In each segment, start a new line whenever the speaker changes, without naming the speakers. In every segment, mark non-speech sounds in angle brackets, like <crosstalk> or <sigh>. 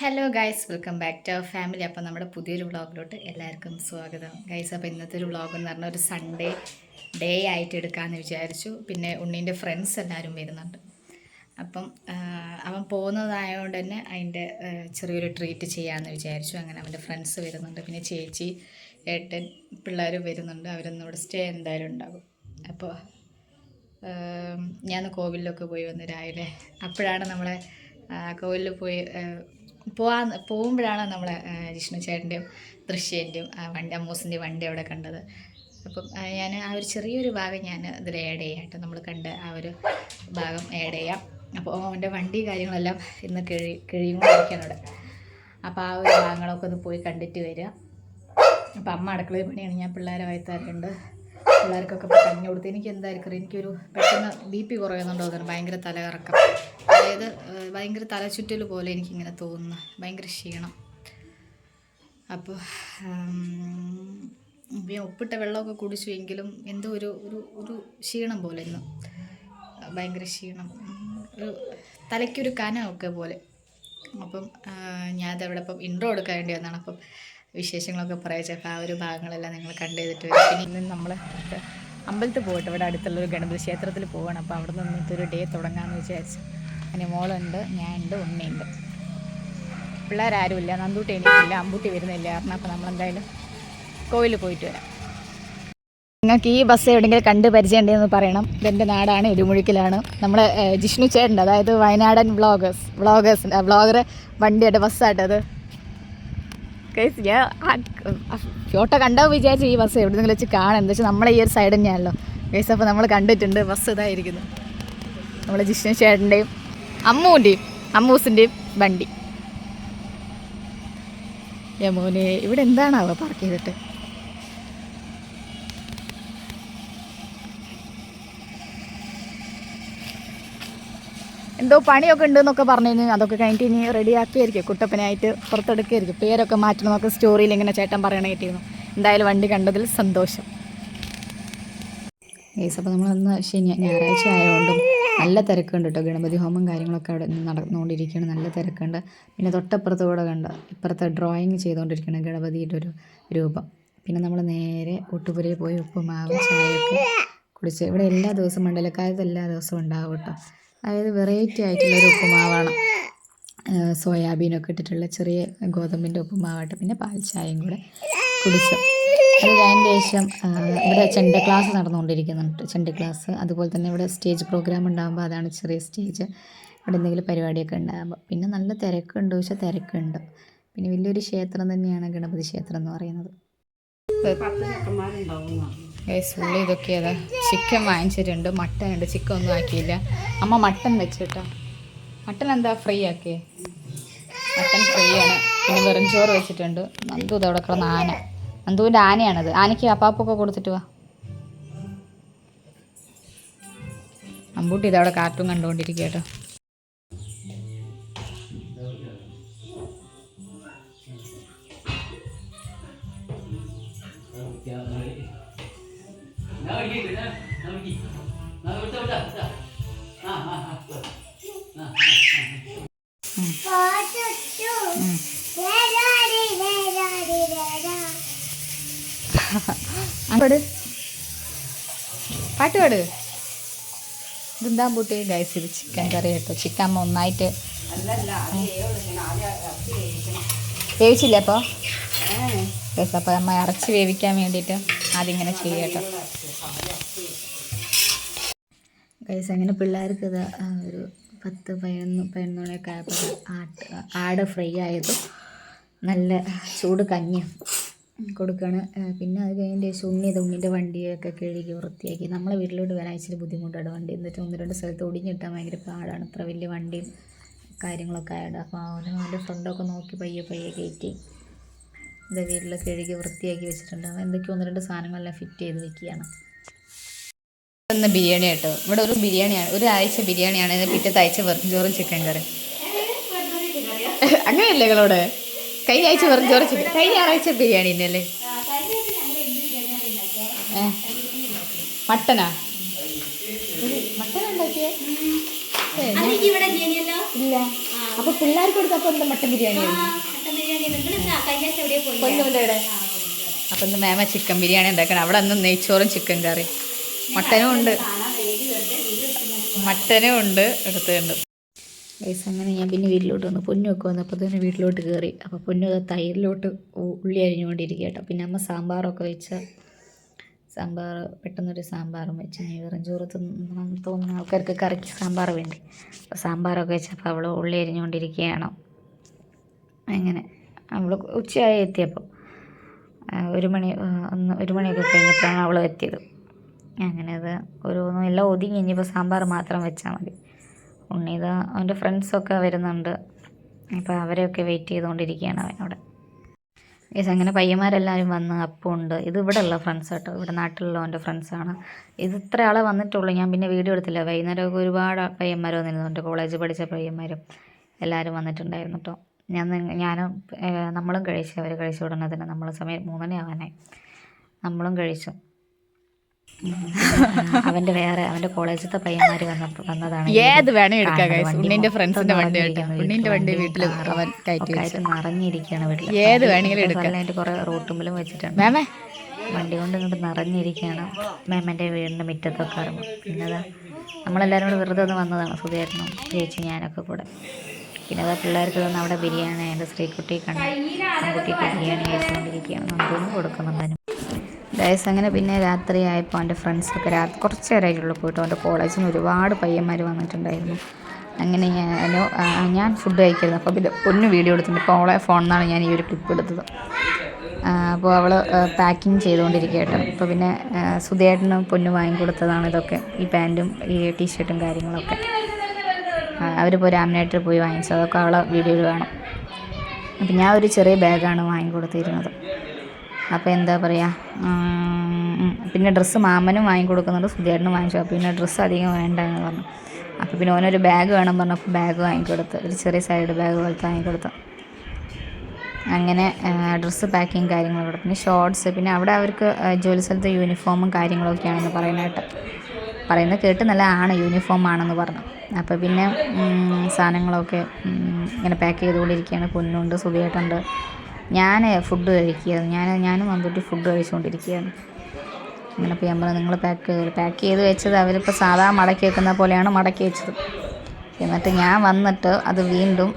Hello guys welcome back to our family അപ്പോൾ നമ്മുടെ പുതിയൊരു വ്ളോഗിലോട്ട് എല്ലാവർക്കും സ്വാഗതം. ഗൈസ് അപ്പോൾ ഇന്നത്തെ ഒരു വ്ളോഗ് എന്ന് പറഞ്ഞാൽ ഒരു സൺഡേ ഡേ ആയിട്ട് എടുക്കാമെന്ന് വിചാരിച്ചു. പിന്നെ ഉണ്ണീന്റെ ഫ്രണ്ട്സ് എല്ലാവരും വരുന്നുണ്ട്. അപ്പം അവൻ പോകുന്നതായതുകൊണ്ട് തന്നെ അതിന്റെ ചെറിയൊരു ട്രീറ്റ് ചെയ്യാമെന്ന് വിചാരിച്ചു. അങ്ങനെ അവന്റെ ഫ്രണ്ട്സ് വരുന്നുണ്ട്. പിന്നെ ചേച്ചി ഏട്ടൻ പിള്ളേർ വരുന്നുണ്ട്. അവരൊന്നും ഇവിടെ സ്റ്റേ എന്തായാലും ഉണ്ടാകും. അപ്പോൾ ഞാൻ കോവിലൊക്കെ പോയി വന്ന് രാവിലെ അപ്പോഴാണ് നമ്മളെ കോവിലിൽ പോയി പോവാൻ പോകുമ്പോഴാണ് നമ്മൾ ജിഷ്ണു ചേട്ടന്റെയും ദൃശ്യന്റെയും വണ്ടി അമ്മൂസിന്റെയും വണ്ടി അവിടെ കണ്ടത്. അപ്പം ഞാൻ ആ ഒരു ചെറിയൊരു ഭാഗം ഞാൻ ഇതിൽ ആഡ് ചെയ്യാം കേട്ടോ. നമ്മൾ കണ്ട ആ ഒരു ഭാഗം ആഡ് ചെയ്യാം. അപ്പോൾ അവന്റെ വണ്ടി കാര്യങ്ങളെല്ലാം ഇന്ന് കിഴി കിഴിയുകൊണ്ടിരിക്കുകയാണ് അവിടെ. അപ്പോൾ ആ ഒരു ഭാഗങ്ങളൊക്കെ ഒന്ന് പോയി കണ്ടിട്ട് വരിക. അപ്പം അമ്മ അടുക്കളയിൽ പണിയാണ്. ഞാൻ പിള്ളേരെ വയത്താറുണ്ട് പിള്ളേർക്കൊക്കെ കഞ്ഞി കൊടുത്ത് എനിക്ക് എന്തായിരിക്കും എനിക്കൊരു പെട്ടെന്ന് ബി പി കുറയുന്നുണ്ടോ തോന്നുന്നു. ഭയങ്കര തലകറക്കം. അതായത് ഭയങ്കര തലചുറ്റൽ പോലെ എനിക്കിങ്ങനെ തോന്നുന്നു. ഭയങ്കര ക്ഷീണം. അപ്പോൾ ഉപ്പിട്ട വെള്ളമൊക്കെ കുടിച്ചു എങ്കിലും എന്തോ ഒരു ഒരു ഒരു ക്ഷീണം പോലെ ഇന്ന് ഭയങ്കര ക്ഷീണം. ഒരു തലയ്ക്കൊരു കനമൊക്കെ പോലെ. അപ്പം ഞാൻ അവിടെ ഇപ്പം ഇൻട്രോ എടുക്കാൻ വേണ്ടി വന്നതാണ്. അപ്പം വിശേഷങ്ങളൊക്കെ പറയച്ചപ്പോൾ ആ ഒരു ഭാഗങ്ങളെല്ലാം നിങ്ങൾ കണ്ടു ചെയ്തിട്ട് പിന്നെ ഇന്ന് നമ്മൾ അമ്പലത്തിൽ പോയിട്ട് ഇവിടെ അടുത്തുള്ളൊരു ഗണപതി ക്ഷേത്രത്തിൽ പോവാണ്. അപ്പോൾ അവിടെ നിന്ന് ഇന്നത്തെ ഒരു ഡേ തുടങ്ങാമെന്ന് വിചാരിച്ചു. അതിന് മോളുണ്ട് ഞാനുണ്ട് ഉണ്ണിയുണ്ട് പിള്ളേരാരുമില്ല നന്ദൂട്ടി എണീറ്റില്ല അമ്പൂട്ടി വരുന്നില്ല. കാരണം അപ്പോൾ നമ്മളെന്തായാലും കോവിലിൽ പോയിട്ട് വരാം. നിങ്ങൾക്ക് ഈ ബസ് എവിടെയെങ്കിലും കണ്ട് പരിചയമുണ്ടെന്ന് പറയണം. ഇതെന്റെ നാടാണ് ഇടിമുഴിക്കലാണ് നമ്മൾ ജിഷ്ണു ചേട്ടന്റെ അതായത് വയനാടൻ വ്ളോഗേഴ്സ് വ്ളോഗേഴ്സിന്റെ വ്ളോഗർ വണ്ടിയുടെ ബസ്സായിട്ടത് ഞാൻ ഫോട്ടോ കണ്ടോ വിചാരിച്ചു ഈ ബസ് എവിടെയെങ്കിലും വെച്ച് കാണാം. എന്താ വെച്ചാൽ നമ്മളെ ഈ ഒരു സൈഡ് തന്നെയാണല്ലോ. കേസ് അപ്പോൾ നമ്മൾ കണ്ടിട്ടുണ്ട് ബസ് ഇതായിരിക്കുന്നു. നമ്മൾ ജിഷ്ണു ചേട്ടന്റെയും അമ്മൂന്റെയും അമ്മൂസിന്റെയും വണ്ടി. യമോനെ ഇവിടെ എന്താണാവോ പാർക്ക് ചെയ്തിട്ട്? എന്തോ പണിയൊക്കെ ഉണ്ടെന്നൊക്കെ പറഞ്ഞു അതൊക്കെ കഴിഞ്ഞിട്ട് ഇനി റെഡി ആക്കിയായിരിക്കും കുട്ടപ്പനായിട്ട് പുറത്തെടുക്കുകയായിരിക്കും പേരൊക്കെ മാറ്റണമെന്നൊക്കെ സ്റ്റോറിയിൽ ഇങ്ങനെ ചേട്ടൻ പറയണ കിട്ടിയിരുന്നു എന്തായാലും വണ്ടി കണ്ടതിൽ സന്തോഷം. ഏസ് അപ്പോൾ നമ്മളന്ന് ശനി ഞായറാഴ്ച ആയതുകൊണ്ടും നല്ല തിരക്കുണ്ട് കേട്ടോ ഗണപതി ഹോമം കാര്യങ്ങളൊക്കെ അവിടെ നടന്നുകൊണ്ടിരിക്കുകയാണ്. നല്ല തിരക്കുണ്ട്. പിന്നെ തൊട്ടപ്പുറത്ത് കൂടെ കണ്ട? ഇപ്പുറത്തെ ഡ്രോയിങ് ചെയ്തുകൊണ്ടിരിക്കുകയാണ് ഗണപതിയുടെ ഒരു രൂപം. പിന്നെ നമ്മൾ നേരെ ഒട്ടുപുരയിൽ പോയി ഉപ്പുമാവ് ചായയൊക്കെ കുടിച്ച് ഇവിടെ എല്ലാ ദിവസവും മണ്ഡലക്കാലത്ത് എല്ലാ ദിവസവും ഉണ്ടാവും കേട്ടോ അതായത് വെറൈറ്റി ആയിട്ടുള്ളൊരു ഉപ്പുമാവാണ്. സോയാബീനൊക്കെ ഇട്ടിട്ടുള്ള ചെറിയ ഗോതമ്പിന്റെ ഉപ്പുമാവായിട്ട് പിന്നെ പാൽ ചായയും കൂടെ കുടിച്ചു. അത് ശേഷം ഇവിടെ ചെണ്ട ക്ലാസ് നടന്നുകൊണ്ടിരിക്കുന്നുണ്ട്. ചെണ്ട ക്ലാസ്. അതുപോലെ തന്നെ ഇവിടെ സ്റ്റേജ് പ്രോഗ്രാം ഉണ്ടാകുമ്പോൾ അതാണ് ചെറിയ സ്റ്റേജ്. ഇവിടെ എന്തെങ്കിലും പരിപാടിയൊക്കെ ഉണ്ടാകുമ്പോൾ പിന്നെ നല്ല തിരക്കുണ്ട്. പക്ഷേ തിരക്കുണ്ട്. പിന്നെ വലിയൊരു ക്ഷേത്രം തന്നെയാണ് ഗണപതി ക്ഷേത്രം എന്ന് പറയുന്നത്. ഫുള്ള് ഇതൊക്കെ അതാ ചിക്കൻ വാങ്ങിച്ചിട്ടുണ്ട്. മട്ടൻ ഉണ്ട്. ചിക്കൻ ഒന്നും ആക്കിയില്ല. അമ്മ മട്ടൻ വെച്ചിട്ടോ മട്ടൻ എന്താ ഫ്രൈ ആക്കിയേ? മട്ടൻ ഫ്രൈ ആണ്. പിന്നെ വെറും ചോറ് വെച്ചിട്ടുണ്ട്. നന്ദു ഇതവിടെ നാന ആന. നന്ദുവിന്റെ ആനയാണത്. ആനയ്ക്ക് അപ്പാപ്പൊക്കെ കൊടുത്തിട്ട് വാ. അമ്പൂട്ടി ഇതവിടെ കാർട്ടൂൺ കണ്ടുകൊണ്ടിരിക്കുക കേട്ടോ പാട് പാട്ട് പാട്. ഇതെന്താ ബൂട്ടി ഗൈസ് ഇത് ചിക്കൻ കറി കേട്ടോ. ചിക്കൻ അമ്മ ഒന്നായിട്ട് വേവിച്ചില്ലേ അപ്പോൾ ഗൈസ് അപ്പോൾ അമ്മ ഇറച്ചി വേവിക്കാൻ വേണ്ടിയിട്ട് ചെയ്യുക കേട്ടോ. ഗൈസ് അങ്ങനെ പിള്ളേർക്ക് ഇത് ഒരു പത്ത് പതിനൊന്ന് പതിനൊന്ന് മണിയൊക്കെ ആയപ്പോൾ ആട് ഫ്രൈ ആയതും. നല്ല ചൂട് കഞ്ഞിയും. കൊടുക്കുകയാണ് പിന്നെ അത് കഴിഞ്ഞിട്ട് ശേഷം ഉണ്ണി ഇത് ഉണ്ണിന്റെ വണ്ടിയൊക്കെ കഴുകി വൃത്തിയാക്കി. നമ്മളെ വീട്ടിലോട്ട് വരാൻ ഇച്ചിരി ബുദ്ധിമുട്ടാണ് വണ്ടി. എന്നിട്ട് ഒന്ന് രണ്ട് സ്ഥലത്ത് ഒടിഞ്ഞിട്ടാൽ ഭയങ്കര പാടാണ്. ഇത്ര വലിയ വണ്ടിയും കാര്യങ്ങളൊക്കെ ആയിട്ട് അപ്പോൾ അവന് അവന്റെ ഫ്രണ്ടൊക്കെ നോക്കി പയ്യെ പയ്യെ കയറ്റി ഇത് വീട്ടിൽ കഴുകി വൃത്തിയാക്കി വെച്ചിട്ടുണ്ട്. അവൻ എന്തൊക്കെയോ ഒന്ന് രണ്ട് സാധനങ്ങളെല്ലാം ഫിറ്റ് ചെയ്ത് വെക്കുകയാണ്. ഇന്ന് ബിരിയാണി കേട്ടോ. ഇവിടെ ഒരു ബിരിയാണിയാണ്. ഒരു ആഴ്ച ബിരിയാണിയാണ്. പിറ്റത്തെ ആഴ്ച വെറും ചോറും ചിക്കൻ കറി അങ്ങനെയല്ലേ നിങ്ങളോട് കഴിഞ്ഞ ആഴ്ച വെറും ചോറ് ചിക്കൻ കഴിഞ്ഞ ഞായറാഴ്ച ബിരിയാണി തന്നെയല്ലേ? മട്ടനാ? ഇല്ല. അപ്പൊ പിള്ളേർക്ക് കൊടുത്തപ്പോ എന്താ മട്ടൻ ബിരിയാണി? അപ്പൊ ഇന്ന് മേമ ചിക്കൻ ബിരിയാണി ഉണ്ടാക്കണം. അവിടെ അന്ന് നെയ്ച്ചോറും ചിക്കൻ കറി മട്ടനും ഉണ്ട്. മട്ടനും ഉണ്ട്. എടുത്തുണ്ട് ഗൈസ് അങ്ങനെ ഞാൻ പിന്നെ വീട്ടിലോട്ട് വന്നു. പൊന്നൊക്കെ വന്നപ്പോൾ തന്നെ വീട്ടിലോട്ട് കയറി. അപ്പോൾ പൊന്നു തൈരിലോട്ട് ഉള്ളി അരിഞ്ഞുകൊണ്ടിരിക്കുക കേട്ടോ. പിന്നെ അമ്മ സാമ്പാറൊക്കെ വെച്ച സാമ്പാർ പെട്ടെന്നൊരു സാമ്പാറും വെച്ച് ഞാൻ വെറും ചോറ് തോന്നുന്ന ആൾക്കാർക്ക് കറിക്ക് സാമ്പാർ വേണ്ടി? അപ്പോൾ സാമ്പാറൊക്കെ വെച്ചപ്പോൾ അവൾ ഉള്ളി അരിഞ്ഞുകൊണ്ടിരിക്കുകയാണ്. അങ്ങനെ അവൾ ഉച്ചയായി എത്തിയപ്പോൾ. ഒരു മണി ഒന്ന് ഒരു മണിയൊക്കെ കഴിഞ്ഞപ്പോഴാണ് അവൾ എത്തിയത്. അങ്ങനെ അത് ഓരോന്നും എല്ലാം ഒതുങ്ങി ഇനിയിപ്പോൾ സാമ്പാർ മാത്രം വെച്ചാൽ മതി. ഉണ്ണീത അവന്റെ ഫ്രണ്ട്സൊക്കെ വരുന്നുണ്ട്. അപ്പോൾ അവരെയൊക്കെ വെയിറ്റ് ചെയ്തുകൊണ്ടിരിക്കുകയാണ് അവൻ അവിടെ. യെസ് അങ്ങനെ പയ്യന്മാരെല്ലാവരും വന്ന് അപ്പം ഉണ്ട്. ഇത് ഇവിടെ ഉള്ള ഫ്രണ്ട്സ് കേട്ടോ. ഇവിടെ നാട്ടിലുള്ള അവന്റെ ഫ്രണ്ട്സാണ് ഇത് ഇത്ര ആളെ വന്നിട്ടുള്ളൂ. ഞാൻ പിന്നെ വീഡിയോ എടുത്തില്ല. വൈകുന്നേരമൊക്കെ ഒരുപാട് പയ്യന്മാർ വന്നിരുന്നു. എന്റെ കോളേജ് പഠിച്ച പയ്യന്മാരും എല്ലാവരും വന്നിട്ടുണ്ടായിരുന്നു കേട്ടോ. ഞാൻ ഞാനും നമ്മളും കഴിച്ചു. അവർ കഴിച്ച ഉടനെ തന്നെ നമ്മൾ സമയം മൂന്നണി ആവാനായി. നമ്മളും കഴിച്ചു. <laughs> അവന്റെ വേറെ അവന്റെ കോളേജിലത്തെ പയ്യന്മാര് വന്നപ്പോൾ വന്നതാണ്
ഏത് വേണേ എടുക്കാം
കാണുന്നത്.
ഉണ്ണിന്റെ ഫ്രണ്ട്സിന്റെ വണ്ടി കേട്ടോ. ഉണ്ണിന്റെ വണ്ടി
വീട്ടിൽ.
അവൻ കയറ്റി
നിറഞ്ഞിരിക്കുകയാണ് വീട്ടിൽ
ഏത് വേണമെങ്കിലും എടുക്കാം.
കുറേ റോട്ടുമ്പിലും വെച്ചിട്ടുണ്ട്.
മാമേ.
വണ്ടി കൊണ്ട് ഇങ്ങോട്ട് നിറഞ്ഞിരിക്കുകയാണ്. മേമന്റെ വീടിന്റെ മുറ്റത്തൊക്കെ ഇറങ്ങും പിന്നെ അതാ നമ്മളെല്ലാവരും കൂടെ വെറുതെ ഒന്ന് വന്നതാണ്. സുധീരനും ചേച്ചി ഞാനൊക്കെ കൂടെ. പിന്നെ അതാ പിള്ളേർക്ക് തന്നെ അവിടെ ബിരിയാണി അതിന്റെ സ്ത്രീക്കുട്ടിയെ കണ്ട്. ആൺകുട്ടിക്ക് ബിരിയാണി കഴിച്ചുകൊണ്ടിരിക്കുകയാണ്. നമുക്കൊന്നും കൊടുക്കുന്നുണ്ടതിനും ഡയസ് അങ്ങനെ പിന്നെ രാത്രിയായപ്പോൾ എന്റെ ഫ്രണ്ട്സൊക്കെ രാത്രി കുറച്ച് നേരമായിട്ടുള്ളൂ പോയിട്ട്. എന്റെ കോളേജിൽ നിന്ന് ഒരുപാട് പയ്യന്മാർ വന്നിട്ടുണ്ടായിരുന്നു. അങ്ങനെ ഞാൻ ഞാൻ ഫുഡ് കഴിക്കായിരുന്നു അപ്പോൾ പിന്നെ പൊന്ന് വീഡിയോ എടുത്തിട്ടുണ്ട്. ഇപ്പോൾ അവളെ ഫോണിൽ നിന്നാണ് ഞാൻ ഈ ഒരു ക്ലിപ്പ് എടുത്തത്. അപ്പോൾ അവൾ പാക്കിങ് ചെയ്തുകൊണ്ടിരിക്കട്ടെ കേട്ടോ അപ്പോൾ പിന്നെ സുധേട്ടനും പൊന്നു വാങ്ങിക്കൊടുത്തതാണ് ഇതൊക്കെ. ഈ പാന്റും ഈ ടീഷർട്ടും കാര്യങ്ങളൊക്കെ. അവരിപ്പോൾ രാമനായിട്ട് പോയി വാങ്ങിച്ചു അതൊക്കെ അവളെ വീഡിയോയിൽ കാണും. അപ്പം ഞാൻ ഒരു ചെറിയ ബാഗാണ് വാങ്ങിക്കൊടുത്തിരുന്നത് അപ്പോൾ എന്താ പറയുക പിന്നെ ഡ്രസ്സ് മാമനും വാങ്ങിക്കൊടുക്കുന്നുണ്ട് സുധേട്ടനും വാങ്ങിച്ചു. അപ്പോൾ പിന്നെ ഡ്രസ്സ് അധികം വേണ്ട എന്ന് പറഞ്ഞു. അപ്പോൾ പിന്നെ ഓനൊരു ബാഗ് വേണം പറഞ്ഞപ്പോൾ ബാഗ് വാങ്ങിക്കൊടുത്ത്. ഒരു ചെറിയ സൈഡ് ബാഗ് പോലത്തെ വാങ്ങിക്കൊടുത്തു. അങ്ങനെ ഡ്രസ്സ് പാക്കിങ് കാര്യങ്ങളൊക്കെ പിന്നെ ഷോർട്സ് പിന്നെ അവിടെ അവർക്ക് ജോലി സ്ഥലത്ത് യൂണിഫോമും കാര്യങ്ങളൊക്കെയാണെന്ന് പറയുന്നതായിട്ട് പറയുന്നത് കേട്ട് നല്ല ആണ് യൂണിഫോം ആണെന്ന് പറഞ്ഞു. അപ്പോൾ പിന്നെ സാധനങ്ങളൊക്കെ ഇങ്ങനെ പാക്ക് ചെയ്തുകൊണ്ടിരിക്കുകയാണ്. പൊന്നുണ്ട് സുധിയായിട്ടുണ്ട് ഞാൻ ഫുഡ് കഴിക്കുകയാണ്. ഞാൻ ഞാനും വന്നിട്ട് ഫുഡ് കഴിച്ചുകൊണ്ടിരിക്കുകയാണ്. അങ്ങനെ ഞാൻ പറഞ്ഞു നിങ്ങൾ പാക്ക് പാക്ക് ചെയ്ത് വെച്ചത് അവരിപ്പോൾ സാധാ മടക്കി വെക്കുന്ന പോലെയാണ് മടക്കി വെച്ചത്. എന്നിട്ട് ഞാൻ വന്നിട്ട് അത് വീണ്ടും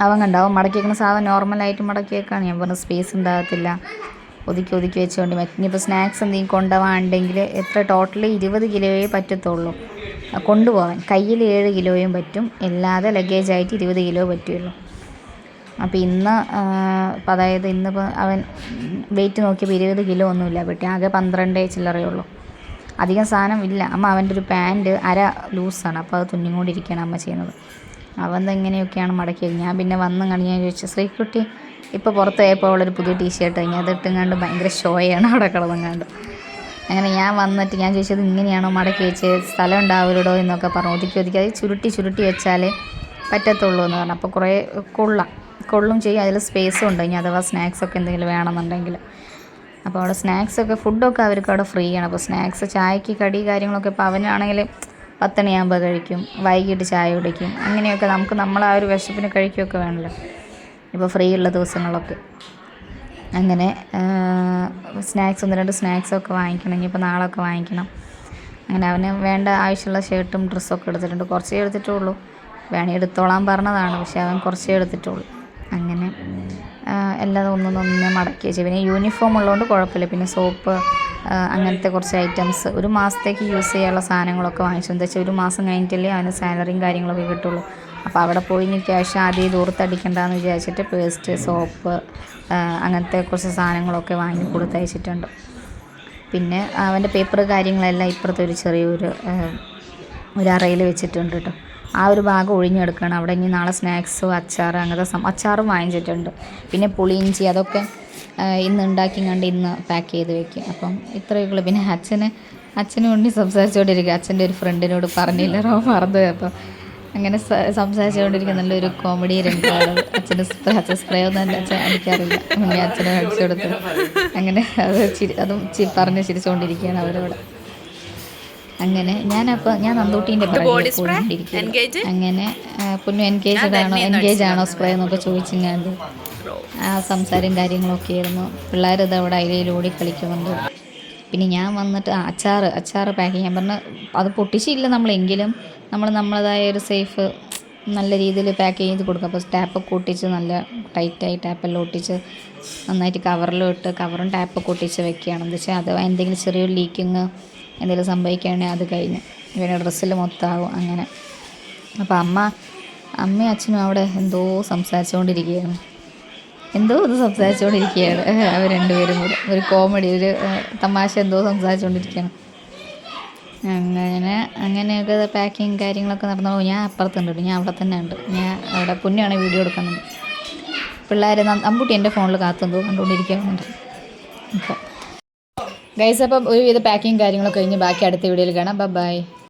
അവൻ കണ്ടാവും മടക്കി വെക്കുന്ന സാധനം നോർമലായിട്ട് മടക്കി വെക്കാണ്. ഞാൻ പറഞ്ഞു സ്പേസ് ഉണ്ടാകത്തില്ല. ഒതുക്കി ഒതുക്കി വെച്ചുകൊണ്ട് ഇനിയിപ്പോൾ സ്നാക്സ് എന്തെങ്കിലും കൊണ്ടുപോകാണ്ടെങ്കിൽ എത്ര ടോട്ടലി ഇരുപത് കിലോയേ പറ്റത്തുള്ളൂ. കൊണ്ടുപോകാൻ കയ്യിൽ ഏഴ് കിലോയും പറ്റും. അല്ലാതെ ലഗേജായിട്ട് ഇരുപത് കിലോ പറ്റുള്ളൂ. അപ്പോൾ ഇന്ന് അതായത് ഇന്നിപ്പോൾ അവൻ വെയിറ്റ് നോക്കിയപ്പോൾ ഇരുപത് കിലോ ഒന്നുമില്ല പെട്ടി. ആകെ പന്ത്രണ്ടേ ചില്ലറയേ ഉള്ളൂ. അധികം സാധനം ഇല്ല. അമ്മ അവന്റെ ഒരു പാന്റ് അര ലൂസാണ് അപ്പോൾ അത് തുന്നിക്കൊണ്ടിരിക്കുകയാണ് അമ്മ ചെയ്യുന്നത്. അവൻ എങ്ങനെയൊക്കെയാണ് മടക്കിയത്. ഞാൻ പിന്നെ വന്ന് കണ്ട് ഞാൻ ചോദിച്ചു ശ്രീക്കുട്ടി ഇപ്പോൾ പുറത്ത് പോയപ്പോൾ അവളൊരു പുതിയ ടീഷർട്ട് കഴിഞ്ഞ് കണ്ട് ഭയങ്കര ഷോയാണ് അവിടെ കിടന്നങ്ങാണ്ട്. അങ്ങനെ ഞാൻ വന്നിട്ട് ഞാൻ ചോദിച്ചത് ഇങ്ങനെയാണോ മടക്കി വെച്ച്? സ്ഥലം ഉണ്ടാവില്ലടോ എന്നൊക്കെ പറഞ്ഞു. ഒതുക്കി ഒതുക്കി. അത് ചുരുട്ടി ചുരുട്ടി വെച്ചാലേ പറ്റത്തുള്ളൂ എന്ന് പറഞ്ഞു. അപ്പോൾ കുറേ കൊള്ളാം. കൊള്ളും ചെയ്യും. അതിൽ സ്പേസും ഉണ്ട്. ഇനി അഥവാ സ്നാക്സ് ഒക്കെ എന്തെങ്കിലും വേണമെന്നുണ്ടെങ്കിൽ. അപ്പോൾ അവിടെ സ്നാക്സൊക്കെ ഫുഡൊക്കെ അവർക്ക് അവിടെ ഫ്രീ ആണ്. അപ്പോൾ സ്നാക്സ് ചായക്ക് കടി കാര്യങ്ങളൊക്കെ ഇപ്പോൾ അവനാണെങ്കിൽ പത്തണിയാകുമ്പോൾ കഴിക്കും. വൈകിട്ട് ചായ കുടിക്കും. അങ്ങനെയൊക്കെ നമുക്ക് നമ്മൾ ആ ഒരു വിശപ്പിന് കഴിക്കുകയൊക്കെ വേണമല്ലോ. ഇപ്പോൾ ഫ്രീ ഉള്ള ദിവസങ്ങളൊക്കെ. അങ്ങനെ സ്നാക്സ് ഒന്ന് രണ്ട് സ്നാക്സൊക്കെ വാങ്ങിക്കണം. ഇനിയിപ്പോൾ നാളൊക്കെ വാങ്ങിക്കണം. അങ്ങനെ അവന് വേണ്ട ആവശ്യമുള്ള ഷർട്ടും ഡ്രസ്സൊക്കെ എടുത്തിട്ടുണ്ട്. കുറച്ചേ എടുത്തിട്ടുള്ളൂ. വേണേ എടുത്തോളാൻ പറഞ്ഞതാണ്. പക്ഷേ അവൻ കുറച്ചേ എടുത്തിട്ടുള്ളൂ. എല്ലാം ഒന്ന് മടക്കി വെച്ചു. പിന്നെ യൂണിഫോം ഉള്ളതുകൊണ്ട് കുഴപ്പമില്ല. പിന്നെ സോപ്പ് അങ്ങനത്തെ കുറച്ച് ഐറ്റംസ് ഒരു മാസത്തേക്ക് യൂസ് ചെയ്യാനുള്ള സാധനങ്ങളൊക്കെ വാങ്ങിച്ചു. എന്താ വെച്ചാൽ ഒരു മാസം കഴിഞ്ഞിട്ടല്ലേ അവന് സാലറിയും കാര്യങ്ങളൊക്കെ കിട്ടുള്ളൂ. അപ്പോൾ അവിടെ പോയി ഇനി ക്യാഷ് ആദ്യം ദൂരത്തടിക്കണ്ടെന്ന് വിചാരിച്ചിട്ട് പേസ്റ്റ് സോപ്പ് അങ്ങനത്തെ കുറച്ച് സാധനങ്ങളൊക്കെ വാങ്ങി കൊടുത്തയച്ചിട്ടുണ്ട് പിന്നെ അവന്റെ പേപ്പർ കാര്യങ്ങളെല്ലാം ഇപ്പുറത്തെ ഒരു ചെറിയൊരു ഒരു അറയിൽ വെച്ചിട്ടുണ്ട് കേട്ടോ ആ ഒരു ഭാഗം ഒഴിഞ്ഞെടുക്കണം. അവിടെ ഇനി നാളെ സ്നാക്സ് അച്ചാർ അങ്ങനത്തെ അച്ചാറും വാങ്ങിച്ചിട്ടുണ്ട്. പിന്നെ പുളിയിഞ്ചി അതൊക്കെ ഇന്ന് ഉണ്ടാക്കി കണ്ട് ഇന്ന് പാക്ക് ചെയ്ത് വെക്കും. അപ്പം ഇത്രയൊക്കെ ഉള്ളൂ. പിന്നെ അച്ഛന് അച്ഛനും വേണ്ടി സംസാരിച്ചുകൊണ്ടിരിക്കുക അച്ഛന്റെ ഒരു ഫ്രണ്ടിനോട് പറഞ്ഞില്ല. റോ മറന്നു അപ്പം അങ്ങനെ സംസാരിച്ചുകൊണ്ടിരിക്കുന്ന നല്ലൊരു കോമഡി രംഗമാണ്. അച്ഛന് സ്പ്രേ അച്ഛൻ സ്പ്രേ ഒന്നും എന്റെ അച്ഛൻ അടിക്കാറില്ല. മുന്നേ അച്ഛനെ അടിച്ചു കൊടുത്ത് അങ്ങനെ അത് ചിരി അതും പറഞ്ഞ് ചിരിച്ചുകൊണ്ടിരിക്കുകയാണ് അവരോട്. അങ്ങനെ ഞാനപ്പോൾ ഞാൻ
നന്ദൂട്ടീന്റെ ഞാൻ? Engage?
അങ്ങനെ പുന്നു എൻഗേജ് ആണോ എൻഗേജ് ആണോ സ്പ്രേ എന്നൊക്കെ ചോദിച്ചിങ്ങാണ്ട് ആ സംസാരം കാര്യങ്ങളൊക്കെ ആയിരുന്നു പിള്ളേർ ഇത് അവിടെ അയിലയിൽ ഓടി കളിക്കുന്നുണ്ട്. പിന്നെ ഞാൻ വന്നിട്ട് അച്ചാർ അച്ചാറ് അച്ചാറ് പാക്ക് ചെയ്യാൻ പറഞ്ഞു അത് പൊട്ടിച്ചില്ല നമ്മളെങ്കിലും. നമ്മൾ നമ്മളതായ ഒരു സേഫ് നല്ല രീതിയിൽ പാക്ക് ചെയ്ത് കൊടുക്കും. അപ്പോൾ ടാപ്പൊക്കെ ഒട്ടിച്ച് നല്ല ടൈറ്റായി ടാപ്പെല്ലാം ഒട്ടിച്ച് നന്നായിട്ട് കവറിലും ഇട്ട് കവറും ടാപ്പൊക്കെ ഒട്ടിച്ച് വെക്കുകയാണ്. എന്ന് വെച്ചാൽ അഥവാ എന്തെങ്കിലും ചെറിയൊരു ലീക്കിങ് എന്തെങ്കിലും സംഭവിക്കുകയാണെങ്കിൽ അത് കഴിഞ്ഞ്. ഇവരുടെ ഡ്രസ്സിൽ മൊത്തമാവും അങ്ങനെ. അപ്പോൾ അമ്മ അമ്മയും അച്ഛനും അവിടെ എന്തോ സംസാരിച്ചുകൊണ്ടിരിക്കുകയാണ്. എന്തോ ഒന്ന് സംസാരിച്ചുകൊണ്ടിരിക്കുകയാണ്. അവർ രണ്ടുപേരും കൂടെ. ഒരു കോമഡി ഒരു തമാശ എന്തോ സംസാരിച്ചുകൊണ്ടിരിക്കുകയാണ്. അങ്ങനെ അങ്ങനെയൊക്കെ പാക്കിങ് കാര്യങ്ങളൊക്കെ നടന്നു. ഞാൻ അപ്പുറത്തുണ്ട് ഞാൻ അവിടെ തന്നെ ഉണ്ട് ഞാൻ അവിടെ പുണ്യാണ് വീഡിയോ എടുക്കുന്നുണ്ട് പിള്ളേർ അമ്പൂട്ടി എന്റെ ഫോണിൽ കാത്തെന്തോ കണ്ടുകൊണ്ടിരിക്കുന്നുണ്ട് അപ്പോൾ ഗൈസ് അപ്പം ഒരുവിധ പാക്കിങ് കാര്യങ്ങളൊക്കെ കഴിഞ്ഞ് ബാക്കി അടുത്ത വീഡിയോയിൽ കാണാം. ബൈ